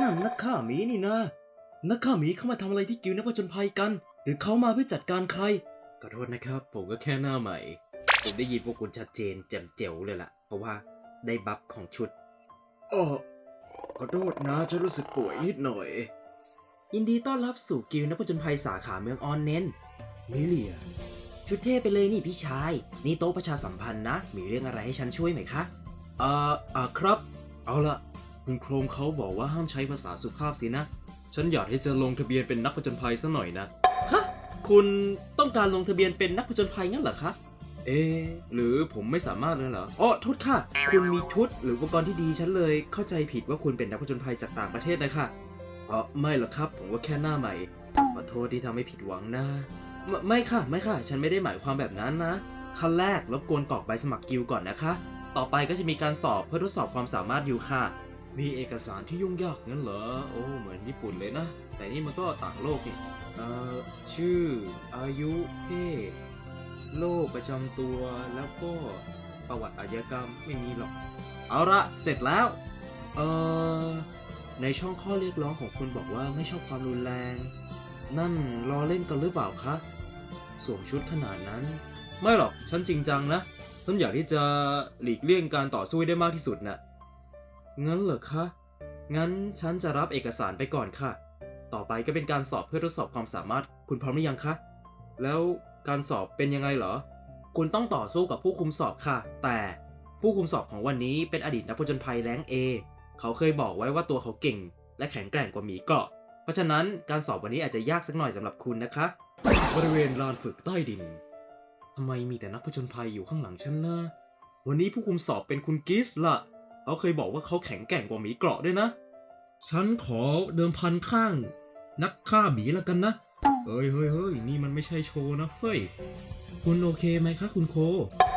นั่นนักฆ่าหมีนี่นะนักฆ่าหมีเข้ามาทำอะไรที่กิวนักผจญภัยกัน หรือเขามาเพื่อจัดการใครขอโทษนะครับ ผมก็แค่หน้าใหม่ผมได้ยินพวกคุณชัดเจนแจ่มเจ๋วเลยล่ะ เพราะว่าได้บัฟของชุดอ๋อขอโทษนะฉันรู้สึกป่วยนิดหน่อย ยินดีต้อนรับสู่กิวนักผจญภัยสาขาเมืองออนเนนมิเลียชุดเท่ไปเลยนี่พี่ชาย นี่โต๊ะประชาสัมพันธ์นะ มีเรื่องอะไรให้ฉันช่วยไหมคะอ่าอ่าครับ เอาละ คุณโครมเขาบอกว่าห้ามใช้ภาษาสุภาพสินะ ฉันอยากที่จะลงทะเบียนเป็นนักผจญภัยซะหน่อยนะ คะ คุณต้องการลงทะเบียนเป็นนักผจญภัยงั้นเหรอคะ เอะหรือผมไม่สามารถเลยเหรออ๋อโทษค่ะ คุณมีชุดหรืออุปกรณ์ที่ดีฉันเลย เข้าใจผิดว่าคุณเป็นนักผจญภัยจากต่างประเทศนะคะอ๋อไม่หรอกครับ ผมว่าแค่หน้าใหม่ขอโทษที่ทำให้ผิดหวังนะไม่ไม่ค่ะ ไม่ค่ะ ฉันไม่ได้หมายความแบบนั้นนะ ขั้นแรกรบกวนกรอกใบสมัครกิลด์ก่อนนะคะ ต่อไปก็จะมีการสอบเพื่อทดสอบความสามารถอยู่ค่ะ มีเอกสารที่ยุ่งยากงั้นเหรอ โอ้เหมือนญี่ปุ่นเลยนะ แต่นี่มันก็ต่างโลกนี่เอ่อชื่อ อายุเพศโรคประจำตัวแล้วก็ประวัติอาชญากรรมไม่มีหรอก เอาละเสร็จแล้ว เอ่อ ในช่องข้อเรียกร้องของคุณบอกว่าไม่ชอบความรุนแรง นั่นล้อเล่นกันหรือเปล่าคะสวมชุดขนาดนั้น ไม่หรอกฉันจริงจังนะฉันอยากที่จะหลีกเลี่ยงการต่อสู้ได้มากที่สุดน่ะ งั้นเหรอคะ งั้นฉันจะรับเอกสารไปก่อนค่ะ ต่อไปก็เป็นการสอบเพื่อทดสอบความสามารถ คุณพร้อมหรือยังคะ แล้วการสอบเป็นยังไงเหรอ คุณต้องต่อสู้กับผู้คุมสอบค่ะ แต่ผู้คุมสอบของวันนี้เป็นอดีตนักผจญภัยแรงเอเขาเคยบอกไว้ว่าตัวเขาเก่ง และแข็งแกร่งกว่าหมีเกราะ เพราะฉะนั้นการสอบวันนี้อาจจะยากสักหน่อยสำหรับคุณนะคะ บริเวณลานฝึกใต้ดินทำไมมีแต่นักผจญภัยอยู่ข้างหลังฉันนะ วันนี้ผู้คุมสอบเป็นคุณกิสล่ะ เขาเคยบอกว่าเขาแข็งแกร่งกว่าหมีเกราะด้วยนะ ฉันขอเดิมพันข้าง นักฆ่าหมีแล้วกันนะเฮ้ยเฮ้ยเฮ้ยนี่มันไม่ใช่โชว์นะเฟ้ย คุณโอเคไหมคะคุณโค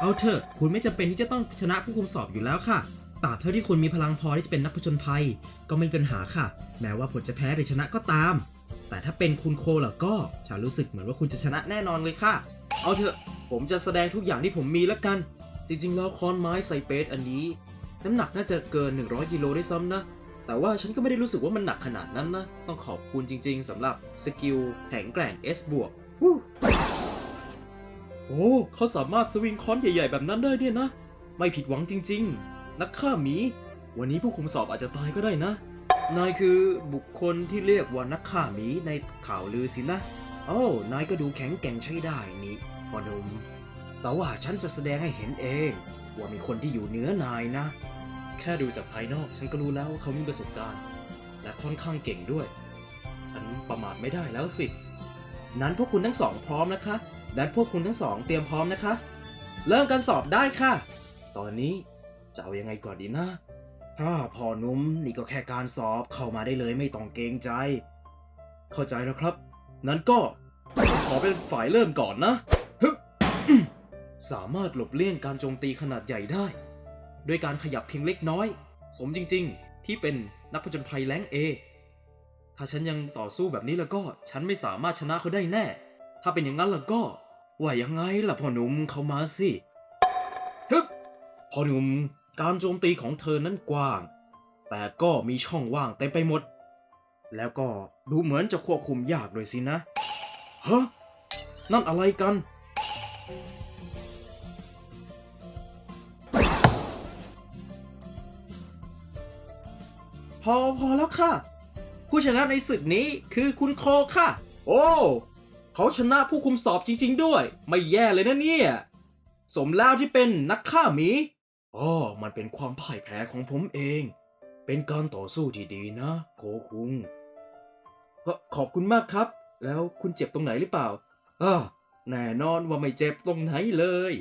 เอาเถอะ คุณไม่จำเป็นที่จะต้องชนะผู้คุมสอบอยู่แล้วค่ะตราบเท่าที่คุณมีพลังพอที่จะเป็นนักผจญภัย ก็ไม่มีปัญหาค่ะ แม้ว่าผลจะแพ้หรือชนะก็ตาม แต่ถ้าเป็นคุณโคล่ะก็ฉันรู้สึกเหมือนว่าคุณจะชนะแน่นอนเลยค่ะ เอาเถอะ ผมจะแสดงทุกอย่างที่ผมมีแล้วกัน จริงๆ แล้วค้อนไม้ไซเปสอันนี้ น้ำหนักน่าจะเกิน 100กิโลได้ซ้ำนะ แต่ว่าฉันก็ไม่ได้รู้สึกว่ามันหนักขนาดนั้นนะ ต้องขอบคุณจริงๆสำหรับสกิลแข็งแกร่ง S บวกโอ้เขาสามารถสวิงค้อนใหญ่ๆ แบบนั้นได้เนี่ยนะ ไม่ผิดหวังจริงๆ นักฆ่าหมี วันนี้ผู้คุมสอบอาจจะตายก็ได้นะ นายคือบุคคลที่เรียกว่านักฆ่าหมีในข่าวลือสินะโอ้านายก็ดูแข็งแกร่งใช้ได้นี่พ่อหนุ่มแต่ว่าฉันจะแสดงให้เห็นเอง ว่ามีคนที่อยู่เหนือนายนะ ค่ดูจากภายนอกฉันก็รู้แล้วว่าเขามีประสบการณ์ และค่อนข้างเก่งด้วย ฉันประมาทไม่ได้แล้วสิ นั้นพวกคุณทั้งสองพร้อมนะคะและพวกคุณทั้งสองเตรียมพร้อมนะคะ เริ่มการสอบได้ค่ะ ตอนนี้จะเอายังไงก่อนดีนะถ้าพ่อหนุ่มนี่ก็แค่การสอบเข้ามาได้เลยไม่ต้องเกรงใจ เข้าใจแล้วครับ นั้นก็ผมขอเป็นฝ่ายเริ่มก่อนนะฮึบสามารถหลบเลี่ยงการโจมตีขนาดใหญ่ได้ ด้วยการขยับเพียงเล็กน้อย สมจริง ๆ ที่เป็นนักผจญภัยแรงเอถ้าฉันยังต่อสู้แบบนี้แล้วก็ฉันไม่สามารถชนะเขาได้แน่ ถ้าเป็นอย่างนั้นแล้วก็ว่ายังไงล่ะพ่อหนุ่มเข้ามาสิฮึบพ่อหนุ่มการโจมตีของเธอนั้นกว้าง แต่ก็มีช่องว่างเต็มไปหมด แล้วก็ดูเหมือนจะควบคุมยากด้วยสินะฮะนั่นอะไรกัน พอพอแล้วค่ะ ผู้ชนะในศึกนี้คือคุณโคค่ะ โอ้เขาชนะผู้คุมสอบจริง ๆ ด้วย ไม่แย่เลยนะเนี่ย สมแล้วที่เป็นนักฆ่าหมีอ๋อมันเป็นความพ่ายแพ้ของผมเอง เป็นการต่อสู้ที่ดีนะ โคคุงขขอบคุณมากครับ แล้วคุณเจ็บตรงไหนหรือเปล่าอ่าแน่นอนว่าไม่เจ็บตรงไหนเลย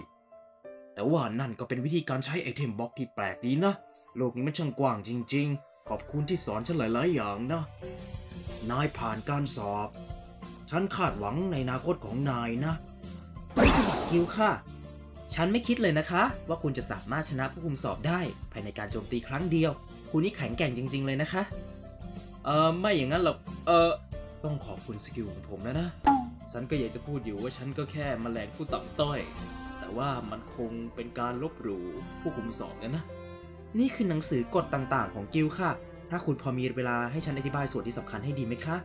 แต่ว่านั่นก็เป็นวิธีการใช้ไอเทมบล็อกที่แปลกดีนะ โลกนี้มันช่างกว้างจริง ๆ ขอบคุณที่สอนฉันหลาย ๆ อย่างนะ นายผ่านการสอบ ฉันคาดหวังในอนาคตของนายนะนี่คือบัตรกิลค่ะ ฉันไม่คิดเลยนะคะ ว่าคุณจะสามารถชนะผู้คุมสอบได้ ภายในการโจมตีครั้งเดียว คุณนี่แข็งแกร่งจริง ๆ เลยนะคะ เออไม่อย่างนั้นหรอก เออต้องขอบคุณสกิลของผมแล้วนะ ฉันก็อยากจะพูดอยู่ว่าฉันก็แค่มแมลงผู้ต่ำต้อย แต่ว่ามันคงเป็นการลบหลู่ผู้คุมสอบนะนะ นี่คือหนังสือกฎต่างๆ ของกิลค่ะ ถ้าคุณพอมีเวลาให้ฉันอธิบายส่วนที่สำคัญให้ดีไหมคะ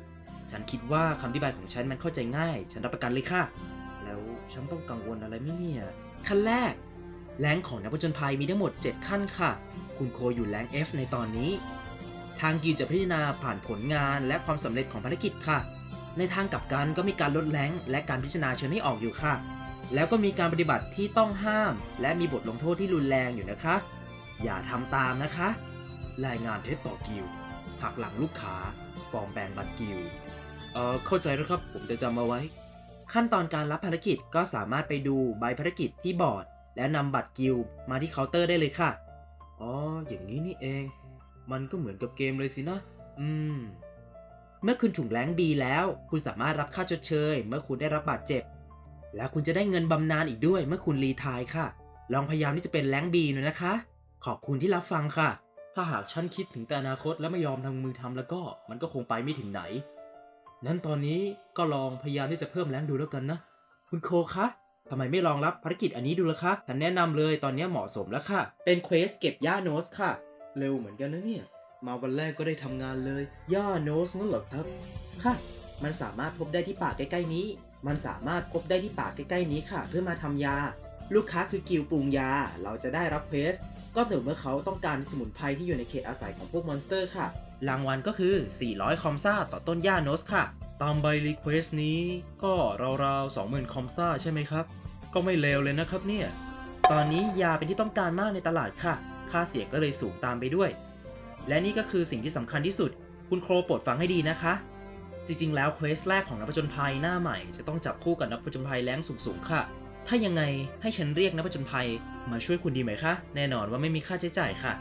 ฉันคิดว่าคำอธิบายของฉันมันเข้าใจง่าย ฉันรับประกันเลยค่ะ แล้วฉันต้องกังวลอะไรไหมเนี่ย ขั้นแรก แรงของนักผจญภัยมีทั้งหมด 7 ขั้นค่ะ คุณโคอยู่แรง F ในตอนนี้ ทางกิลจะพิจารณาผ่านผลงานและความสำเร็จของภารกิจค่ะ ในทางกลับกันก็มีการลดแรงและการพิจารณาเชิญให้ออกอยู่ค่ะ แล้วก็มีการปฏิบัติที่ต้องห้าม และมีบทลงโทษที่รุนแรงอยู่นะคะ อย่าทำตามนะคะ รายงานเท็จต่อกิลด์หักหลังลูกค้าปลอมแปลงบัตรกิลด์เอ่อเข้าใจแล้วครับผมจะจำเอาไว้ ขั้นตอนการรับภารกิจก็สามารถไปดูใบภารกิจที่บอร์ด และนำบัตรกิลด์มาที่เคาน์เตอร์ได้เลยค่ะ อ๋อ อย่างนี้นี่เอง มันก็เหมือนกับเกมเลยสินะ อืม เมื่อคุณถูกแรงบีแล้ว คุณสามารถรับค่าชดเชย เมื่อคุณได้รับบาดเจ็บ และคุณจะได้เงินบำนาญอีกด้วยเมื่อคุณรีไทายค่ะ ลองพยายามที่จะเป็นแรงบีหน่อยนะคะ ขอบคุณที่รับฟังค่ะ ถ้าหากฉันคิดถึงแต่อนาคตและไม่ยอมทำมือทำแล้วก็มันก็คงไปไม่ถึงไหน นั้นตอนนี้ก็ลองพยายามที่จะเพิ่มแรงดูแล้วกันนะ คุณโคคะทำไมไม่ลองรับภารกิจอันนี้ดูล่ะคะฉันแนะนำเลยตอนนี้เหมาะสมแล้วค่ะ เป็นเควสเก็บย่าโนสค่ะ เร็วเหมือนกันนะเนี่ย มาวันแรกก็ได้ทำงานเลย ย่าโนสนั่นเหรอครับ ค่ะ มันสามารถพบได้ที่ป่าใกล้ๆนี้ มันสามารถพบได้ที่ป่าใกล้ๆนี้ค่ะ เพื่อมาทำยา ลูกค้าคือกิลปรุงยา เราจะได้รับเควส ก็ต่อเมื่อเขาต้องการสมุนไพรที่อยู่ในเขตอาศัยของพวกมอนสเตอร์ค่ะ รางวัลก็คือ 400 คอมซ่าต่อต้นย่าโนสค่ะ ตามใบรีเควสนี้ก็ราวๆ 20,000 คอมซ่าใช่ไหมครับ ก็ไม่เลวเลยนะครับเนี่ย ตอนนี้ยาเป็นที่ต้องการมากในตลาดค่ะ ค่าเสียก็เลยสูงตามไปด้วย และนี่ก็คือสิ่งที่สำคัญที่สุด คุณโครโปรดฟังให้ดีนะคะ จริงๆ แล้วเควสแรกของนักผจญภัยหน้าใหม่ จะต้องจับคู่กับนักผจญภัยแรงสูงๆค่ะ ถ้ายังไงให้ฉันเรียกนักผจญภัย มาช่วยคุณดีไหมคะ แน่นอนว่าไม่มีค่าใช้จ่ายค่ะ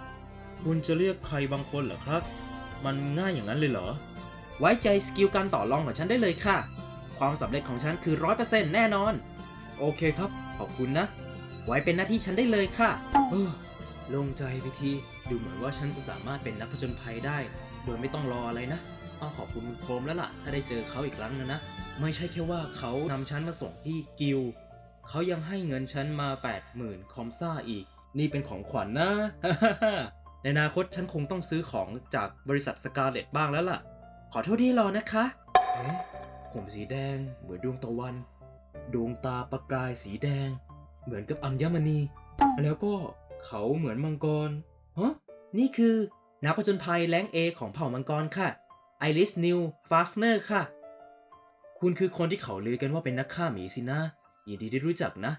คุณจะเรียกใครบางคนเหรอครับ มันง่ายอย่างนั้นเลยเหรอ ไว้ใจสกิลการต่อรองของฉันได้เลยค่ะ ความสำเร็จของฉันคือ100%แน่นอน โอเคครับ ขอบคุณนะ ไว้เป็นหน้าที่ฉันได้เลยค่ะเออโล่งใจไปที ดูเหมือนว่าฉันจะสามารถเป็นนักผจญภัยได้ โดยไม่ต้องรออะไรนะ ต้องขอบคุณคุณโคมแล้วล่ะ ถ้าได้เจอเขาอีกครั้งนะนะ ไม่ใช่แค่ว่าเขานำฉันมาส่งที่กิลด์ เขายังให้เงินฉันมา 80,000 คอมซ่าอีก นี่เป็นของขวัญนนะในอนาคตฉันคงต้องซื้อของจากบริษัทสกาเลตบ้างแล้วล่ะ ขอโทษที่รอนะคะเอ๊ะผมสีแดงเหมือนดวงตะวัน ดวงตาประกายสีแดง เหมือนกับอัญมณี แล้วก็เขาเหมือนมังกรฮะนี่คือนักผจญภัยแรงเอของเผ่ามังกรค่ะไอริสนิวฟาฟเนอร์ค่ะ คุณคือคนที่เขาลือกันว่าเป็นนักฆ่าหมีสินะ ยินดีได้รู้จักนะ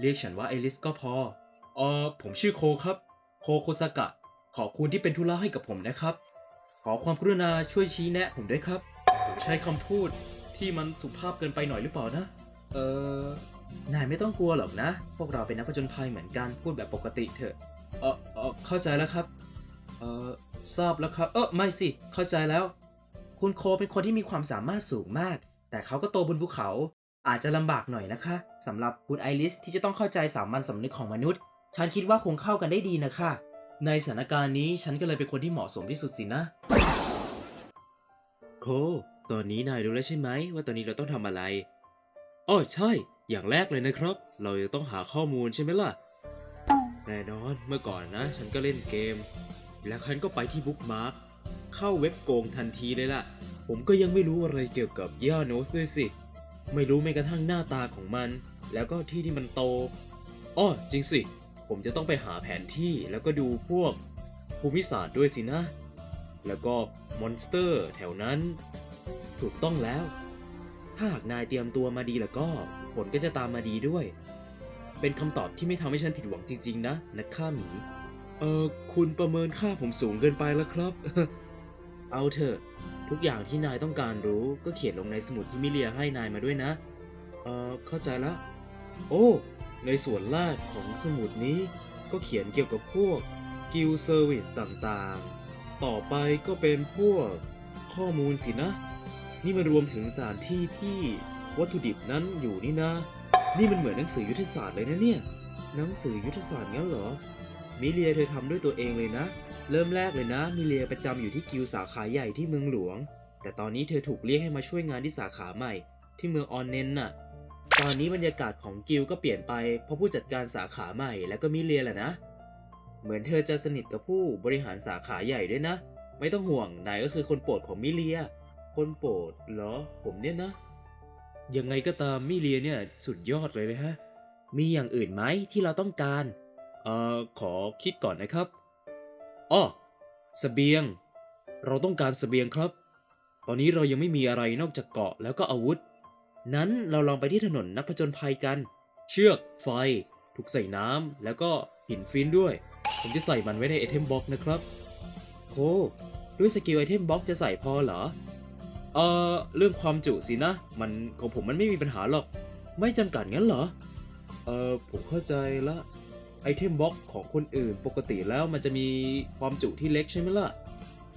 เรียกฉันว่าไอริสก็พอ เออผมชื่อโคครับ โคโคซากะ ขอบคุณที่เป็นธุระให้กับผมนะครับ ขอความกรุณาช่วยชี้แนะผมด้วยครับ ผมใช้คำพูดที่มันสุภาพเกินไปหน่อยหรือเปล่านะ เออนายไม่ต้องกลัวหรอกนะ พวกเราเป็นนักผจญภัยเหมือนกันพูดแบบปกติเถอะ เออเออเข้าใจแล้วครับ เออทราบแล้วครับ เออไม่สิ เข้าใจแล้ว คุณโคเป็นคนที่มีความสามารถสูงมาก แต่เขาก็โตบนภูเขา อาจจะลำบากหน่อยนะคะสำหรับคุณไอริสที่จะต้องเข้าใจสามัญสำนึกของมนุษย์ ฉันคิดว่าคงเข้ากันได้ดีนะคะ ในสถานการณ์นี้ฉันก็เลยเป็นคนที่เหมาะสมที่สุดสินะ โค ตอนนี้นายรู้แล้วใช่ไหมว่าตอนนี้เราต้องทำอะไรอ๋อใช่ อย่างแรกเลยนะครับ เราจะต้องหาข้อมูลใช่ไหมล่ะ แน่นอนเมื่อก่อนนะ ฉันก็เล่นเกม แล้วฉันก็ไปที่บุ๊กมาร์คเข้าเว็บโกงทันทีเลยล่ะ ผมก็ยังไม่รู้อะไรเกี่ยวกับย่าโนสด้วยสิ ไม่รู้แม้กระทั่งหน้าตาของมัน แล้วก็ที่ที่มันโตอ้อจริงสิ ผมจะต้องไปหาแผนที่แล้วก็ดูพวกภูมิศาสตร์ด้วยสินะ แล้วก็มอนสเตอร์แถวนั้น ถูกต้องแล้ว ถ้าหากนายเตรียมตัวมาดีแล้วก็ผลก็จะตามมาดีด้วย เป็นคำตอบที่ไม่ทำให้ฉันผิดหวังจริง ๆ นะนักฆ่าหมี เออคุณประเมินค่าผมสูงเกินไปแล้วครับ เอาเถอะ ทุกอย่างที่นายต้องการรู้ก็เขียนลงในสมุดที่มิเลียให้นายมาด้วยนะ เออเข้าใจแล้วโอ้ ในส่วนแรกของสมุดนี้ ก็เขียนเกี่ยวกับพวกกิลเซอร์วิสต่างๆ ต่อไปก็เป็นพวกข้อมูลสินะ นี่มันรวมถึงสถานที่ที่วัตถุดิบนั้นอยู่นี่นะ นี่มันเหมือนหนังสือยุทธศาสตร์เลยนะเนี่ย หนังสือยุทธศาสตร์งั้นเหรอ มิเลียเธอทำด้วยตัวเองเลยนะ เริ่มแรกเลยนะ มิเลียประจำอยู่ที่กิลสาขาใหญ่ที่เมืองหลวง แต่ตอนนี้เธอถูกเรียกให้มาช่วยงานที่สาขาใหม่ ที่เมืองออนเนนน่ะ ตอนนี้บรรยากาศของกิลก็เปลี่ยนไปเพราะผู้จัดการสาขาใหม่แล้วก็มิเลียแหละนะ เหมือนเธอจะสนิทกับผู้บริหารสาขาใหญ่ด้วยนะ ไม่ต้องห่วงนายก็คือคนโปรดของมิเลีย คนโปรดเหรอ ผมเนี่ยนะ ยังไงก็ตามมิเลียเนี่ยสุดยอดเลยนะฮะ มีอย่างอื่นไหมที่เราต้องการ เอ่อขอคิดก่อนนะครับอ้อสเสบียง เราต้องการสเสบียงครับ ตอนนี้เรายังไม่มีอะไรนอกจากเกาะแล้วก็อาวุธ นั้นเราลองไปที่ถนนนักผจญภัยกัน เชือกไฟ ถูกใส่น้ำแล้วก็หินฟินด้วย ผมจะใส่มันไว้ในไอเทมบ็อกนะครับโคด้วยสกิลไอเทมบ็อกจะใส่พอเหรอ เอ่อ เรื่องความจุสินะ มันของผมมันไม่มีปัญหาหรอก ไม่จำกัดงั้นเหรอ เอ่อ ผมเข้าใจละ ไอเทมบ็อกของคนอื่นปกติแล้วมันจะมีความจุที่เล็กใช่ไหมล่ะ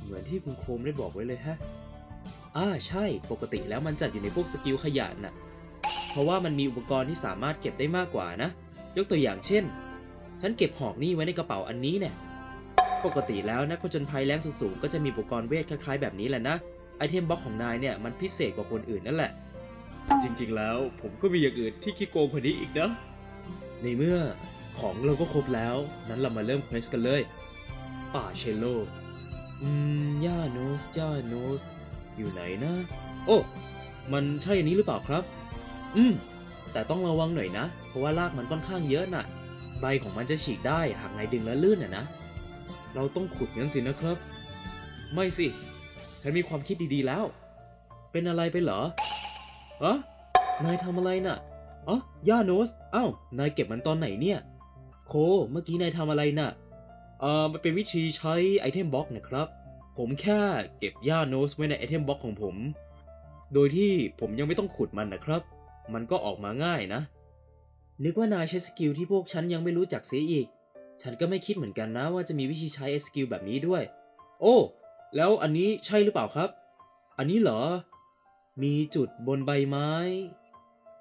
เหมือนที่คุณโคมได้บอกไว้เลยฮะอ่าใช่ปกติแล้วมันจัดอยู่ในพวกสกิลขยะน่ะ เพราะว่ามันมีอุปกรณ์ที่สามารถเก็บได้มากกว่านะ ยกตัวอย่างเช่น ฉันเก็บหอกนี่ไว้ในกระเป๋าอันนี้เนี่ยปกติแล้วนักผจญภัยแรงสูงๆก็จะมีอุปกรณ์เวทคล้ายๆแบบนี้แหละนะไอเทมบ็อกของนายเนี่ยมันพิเศษกว่าคนอื่นนั่นแหละ จริงๆแล้วผมก็มีอย่างอื่นที่ขี้โกงกว่านี้อีกนะ ในเมื่อ ของเราก็ครบแล้ว นั้นเรามาเริ่มเควสกันเลย ป่าเชลโล อืมย่าโนสย่าโนส อยู่ไหนนะ โอ้ มันใช่อันนี้หรือเปล่าครับ อืม แต่ต้องระวังหน่อยนะ เพราะว่ารากมันค่อนข้างเยอะน่ะ ใบของมันจะฉีกได้หากนายดึงแล้วลื่นน่ะนะ เราต้องขุดงั้นสินะครับ ไม่สิ ฉันมีความคิดดีๆแล้ว เป็นอะไรไปเหรออะนายทำอะไรน่ะอ๋อย่าโนส อ้าว นายเก็บมันตอนไหนเนี่ย โค เมื่อกี้นายทำอะไรน่ะเอ่อมันเป็นวิธีใช้ไอเทมบ็อกนะครับ ผมแค่เก็บย่าโนสไว้ในไอเทมบ็อกของผม โดยที่ผมยังไม่ต้องขุดมันนะครับ มันก็ออกมาง่ายนะ นึกว่านายใช้สกิลที่พวกฉันยังไม่รู้จักเสียอีก ฉันก็ไม่คิดเหมือนกันนะว่าจะมีวิธีใช้สกิลแบบนี้ด้วย โอ้ แล้วอันนี้ใช่หรือเปล่าครับ อันนี้เหรอ มีจุดบนใบไม้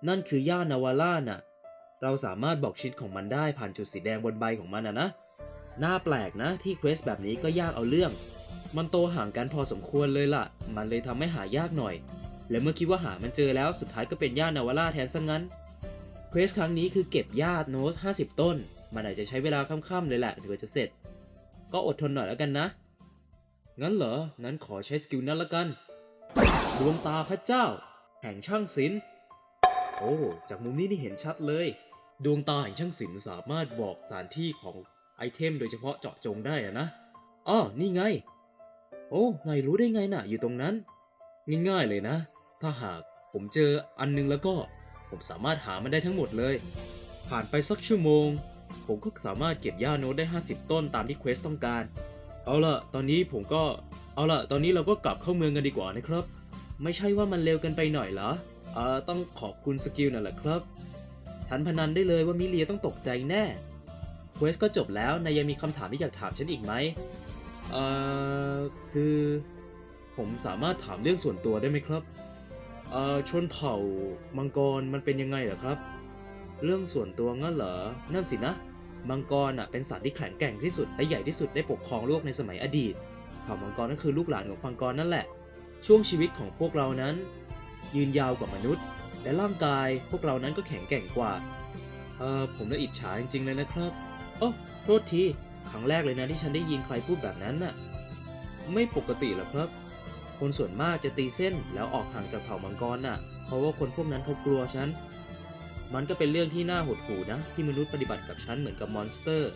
นั่นคือย่านาวาล่าน่ะ เราสามารถบอกชิดของมันได้ผ่านจุดสีแดงบนใบของมันนะนะ น่าแปลกนะที่เควสแบบนี้ก็ยากเอาเรื่อง มันโตห่างกันพอสมควรเลยล่ะ มันเลยทำให้หายากหน่อย และเมื่อคิดว่าหามันเจอแล้วสุดท้ายก็เป็นย่านาวาล่าแทนซะงั้น เควสครั้งนี้คือเก็บหญ้าโน้ต50 ต้น มันอาจจะใช้เวลาค่ำๆเลยแหละถึงจะเสร็จ ก็อดทนหน่อยแล้วกันนะ งั้นเหรอ งั้นขอใช้สกิลนั้นละกัน ดวงตาพระเจ้า แห่งช่างศิลป์โอ้ จากมุมนี้นี่เห็นชัดเลย ดวงตาแห่งช่างศิลป์สามารถบอกสถานที่ของไอเทมโดยเฉพาะเจาะจงได้อะนะอ้อนี่ไง โอ้นายรู้ได้ไงน่ะ อยู่ตรงนั้น ง่ายๆเลยนะ ถ้าหากผมเจออันนึงแล้วก็ ผมสามารถหามันได้ทั้งหมดเลย ผ่านไปสักชั่วโมง ผมก็สามารถเก็บหญ้าโน้ตได้ 50 ต้นตามที่เควสต้องการ เอาล่ะ ตอนนี้ผมก็ เอาล่ะ ตอนนี้เราก็กลับเข้าเมืองกันดีกว่านะครับ ไม่ใช่ว่ามันเร็วเกันไปหน่อยเหรอเอ่อต้องขอบคุณสกิลนั่นแหละครับ ฉันพนันได้เลยว่ามิเลียต้องตกใจแน่เควสก็จบแล้ว นายยังมีคำถามที่อยากถามฉันอีกไหมเอ่อ คือ ผมสามารถถามเรื่องส่วนตัวได้ไหมครับ เอ่อ ชนเผ่ามังกรมันเป็นยังไงเหรอครับ เรื่องส่วนตัวงั้นเหรอ นั่นสินะ มังกรอะเป็นสัตว์ที่แข็งแกร่งที่สุดและใหญ่ที่สุดได้ปกครองโลกในสมัยอดีต เผ่ามังกรนั่นคือลูกหลานของมังกรนั่นแหละ ช่วงชีวิตของพวกเรานั้น ยืนยาวกว่ามนุษย์ และร่างกายพวกเรานั้นก็แข็งแกร่งกว่า เออผมน่าอิจฉาจริงๆเลยนะครับ โอ้โทษทีครั้งแรกเลยนะที่ฉันได้ยินใครพูดแบบนั้นน่ะ ไม่ปกติหรอครับ คนส่วนมากจะตีเส้นแล้วออกห่างจากเผ่ามังกรน่ะ เพราะว่าคนพวกนั้นเขากลัวฉัน มันก็เป็นเรื่องที่น่าหดหู่นะ ที่มนุษย์ปฏิบัติกับฉันเหมือนกับมอนสเตอร์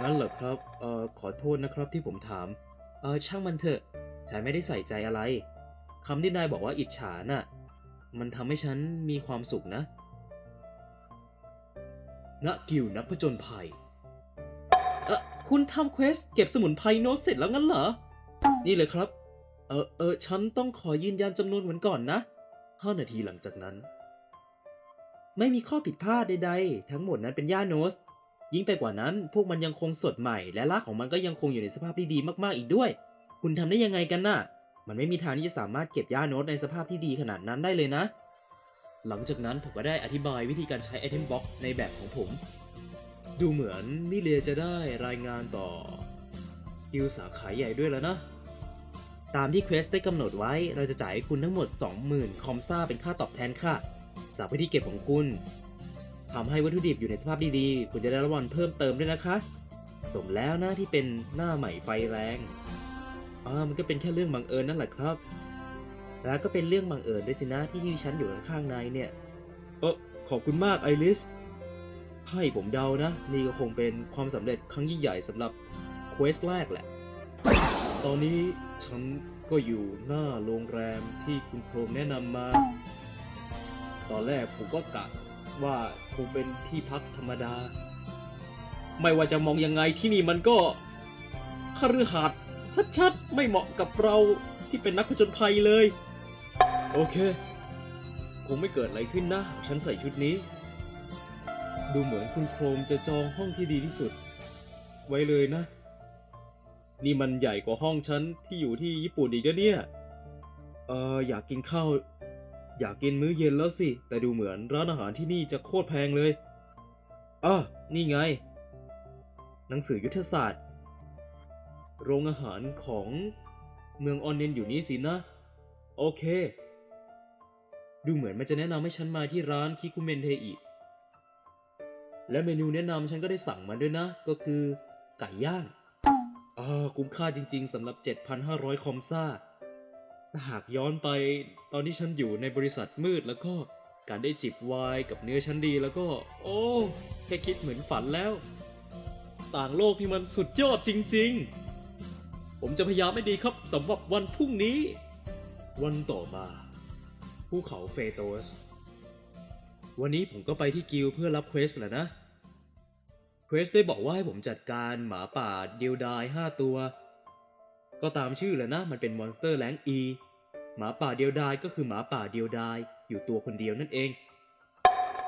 งั้นเหรอครับ เอ่อขอโทษนะครับที่ผมถาม เออช่างมันเถอะ ฉันไม่ได้ใส่ใจอะไรคำที่นายบอกว่าอิจฉาน่ะ มันทำให้ฉันมีความสุขนะ ณ กิวนักผจญภัย เออคุณทำเควสเก็บสมุนไพรโน้ตเสร็จแล้วงั้นเหรอ นี่เลยครับ เออเออฉันต้องขอยืนยันจำนวนเหมือนก่อนนะห้านาทีหลังจากนั้น ไม่มีข้อผิดพลาดใดๆ ทั้งหมดนั้นเป็นย่าโนส ยิ่งไปกว่านั้นพวกมันยังคงสดใหม่ และรากของมันก็ยังคงอยู่ในสภาพที่ดีมากๆอีกด้วย คุณทำได้ยังไงกันน่ะ มันไม่มีทางที่จะสามารถเก็บย่าโน้ตในสภาพที่ดีขนาดนั้นได้เลยนะ หลังจากนั้นผมก็ได้อธิบายวิธีการใช้ไอเทมบ็อกในแบบของผม ดูเหมือนมิเลียจะได้รายงานต่อกิวสาขาใหญ่ด้วยแล้วนะ ตามที่เควสได้กำหนดไว้เราจะจ่ายให้คุณทั้งหมด 20,000 คอมซ่าเป็นค่าตอบแทนค่ะ จากพื้นที่เก็บของคุณทำให้วัตถุดิบอยู่ในสภาพดีๆ คุณจะได้รางวัลเพิ่มเติมด้วยนะคะ สมแล้วนะที่เป็นหน้าใหม่ไฟแรง อ่ามันก็เป็นแค่เรื่องบังเอิญนั่นแหละครับ แล้วก็เป็นเรื่องบังเอิญด้วยสินะที่ที่ฉันอยู่ข้างๆนายเนี่ยเออขอบคุณมากไอริสให้ผมเดานะ นี่ก็คงเป็นความสำเร็จครั้งยิ่งใหญ่สำหรับเควสแรกแหละ ตอนนี้ฉันก็อยู่หน้าโรงแรมที่คุณโครมแนะนำมา ตอนแรกผมก็กะว่าคงเป็นที่พักธรรมดา ไม่ว่าจะมองยังไงที่นี่มันก็คฤหาสน์ ชัดๆ ไม่เหมาะกับเราที่เป็นนักผจญภัยเลย โอเค คงไม่เกิดอะไรขึ้นนะ ฉันใส่ชุดนี้ ดูเหมือนคุณโครมจะจองห้องที่ดีที่สุด ไว้เลยนะ นี่มันใหญ่กว่าห้องฉันที่อยู่ที่ญี่ปุ่นอีกนะเนี่ย เอออยากกินข้าว อยากกินมื้อเย็นแล้วสิ แต่ดูเหมือนร้านอาหารที่นี่จะโคตรแพงเลยอะนี่ไง หนังสือยุทธศาสตร์ โรงอาหารของเมืองออนเนนอยู่นี่สินะ โอเค ดูเหมือนมันจะแนะนำให้ฉันมาที่ร้านคิคุเมนเทอิและเมนูแนะนำฉันก็ได้สั่งมาด้วยนะ ก็คือไก่ย่างอ่าคุ้มค่าจริงๆสำหรับ 7,500 คอมซ่าถ้าหากย้อนไปตอนที่ฉันอยู่ในบริษัทมืดแล้วก็การได้จิบไวน์กับเนื้อชั้นดีแล้วก็ โอ้ แค่คิดเหมือนฝันแล้ว ต่างโลกนี่มันสุดยอดจริง ๆ ผมจะพยายามให้ดีครับสำหรับวันพรุ่งนี้ วันต่อมาภูเขาเฟโตส วันนี้ผมก็ไปที่กิลเพื่อรับเควสแหละนะ เควสได้บอกว่าให้ผมจัดการหมาป่าเดียวดาย5ตัว ก็ตามชื่อแหละนะมันเป็นมอนสเตอร์แรงอีหมาป่าเดียวดายก็คือหมาป่าเดียวดาย อยู่ตัวคนเดียวนั่นเอง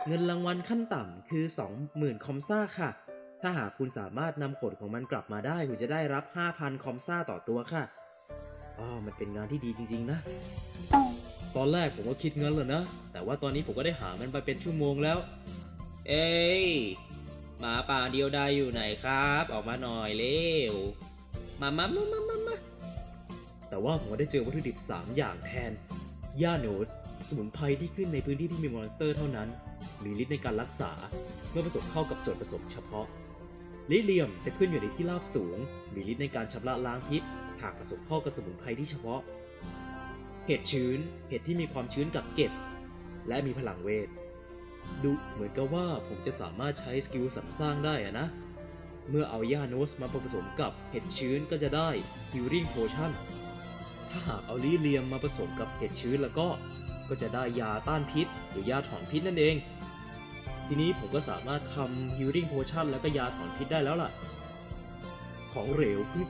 เงินรางวัลขั้นต่ำคือ 20,000 คอมซ่าค่ะ ถ้าหากคุณสามารถนำขนของมันกลับมาได้ คุณจะได้รับ 5,000 คอมซ่าต่อตัวค่ะอ๋อมันเป็นงานที่ดีจริง ๆ นะ ตอนแรกผมก็คิดเงินเลยนะ แต่ว่าตอนนี้ผมก็ได้หามันไปเป็นชั่วโมงแล้ว เอ้ยหมาป่าเดียวดายอยู่ไหนครับ ออกมาหน่อยเร็ว มามามามามามาแต่ว่าผมก็ได้เจอวัตถุดิบ 3 อย่างแทนย่าโนดสมุนไพรที่ขึ้นในพื้นที่ที่มีมอนสเตอร์เท่านั้น มีฤทธิ์ในการรักษา เมื่อผสมเข้ากับส่วนผสมเฉพาะ ลิเลียมจะขึ้นอยู่ในที่ราบสูง มีฤทธิ์ในการชำระล้างพิษ หากผสมเข้ากับสมุนไพรที่เฉพาะ เห็ดชื้น เห็ดที่มีความชื้นกักเก็บ และมีพลังเวท ดูเหมือนกับว่าผมจะสามารถใช้สกิลสรรสร้างได้อะนะ เมื่อเอาย่าโนสมาผสมกับเห็ดชื้นก็จะได้ Healing Potion ถ้าหากเอาลิเลียมมาผสมกับเห็ดชื้นแล้วก็ ก็จะได้ยาต้านพิษ หรือยาถอนพิษนั่นเอง ทีนี้ผมก็สามารถทำ Healing Potion แล้วก็ยาถอนพิษได้แล้วล่ะ ของเหลวที่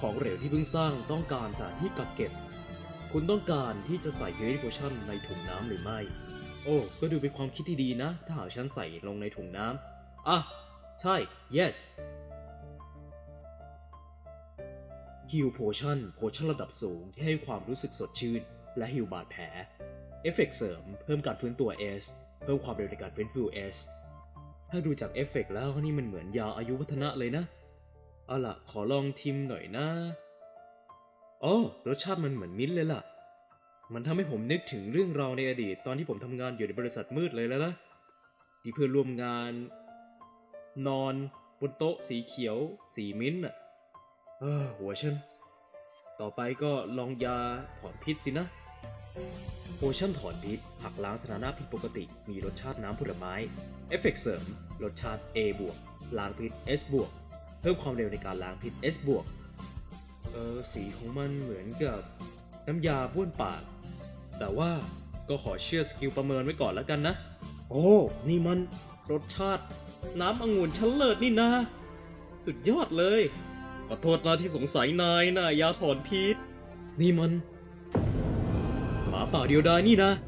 ของเหลวที่เพิ่งสร้างต้องการสถานที่กักเก็บ คุณต้องการที่จะใส่ Healing Potion ในถุงน้ำหรือไม่ โอ้ ก็ดูเป็นความคิดที่ดีนะ ถ้าหากฉันใส่ลงในถุงน้ำอะ ใช่ yes Heal Potion โพชั่นระดับสูงที่ให้ความรู้สึกสดชื่น และฮิวบาดแผล เอฟเฟกต์เสริมเพิ่มการฟื้นตัว S เพิ่มความเร็วในการเฟ้นฟู S ถ้าดูจากเอฟเฟกต์แล้วนี่มันเหมือนยาอายุวัฒนะเลยนะ เอาล่ะ ขอลองทิมหน่อยนะอ๋อรสชาติมันเหมือนมิ้นเลยล่ะ มันทำให้ผมนึกถึงเรื่องราวในอดีต ตอนที่ผมทำงานอยู่ในบริษัทมืดเลยแล้วนะที่เพื่อนร่วมงาน นอน บนโต๊ะสีเขียว สีมิ้นท์อะเออหัวฉัน ต่อไปก็ลองยาถอนพิษสินะ โพชั่นถอนพิษหักล้างสถานะผิดปกติ มีรสชาติน้ำผลไม้ เอฟเฟกต์เสริม รสชาติ A บวกล้างพิษ S บวกเพิ่มความเร็วในการล้างพิษ S บวกเออสีของมันเหมือนกับน้ำยาบ้วนปาก แต่ว่าก็ขอเชื่อสกิลประเมินไว้ก่อนแล้วกันนะ โอ้ นี่มันรสชาติ น้ำองุ่นชั้นเลิศนี่นะ สุดยอดเลย ขอโทษนะที่สงสัยนายนะยาถอนพิษ นี่มัน หมาป่าเ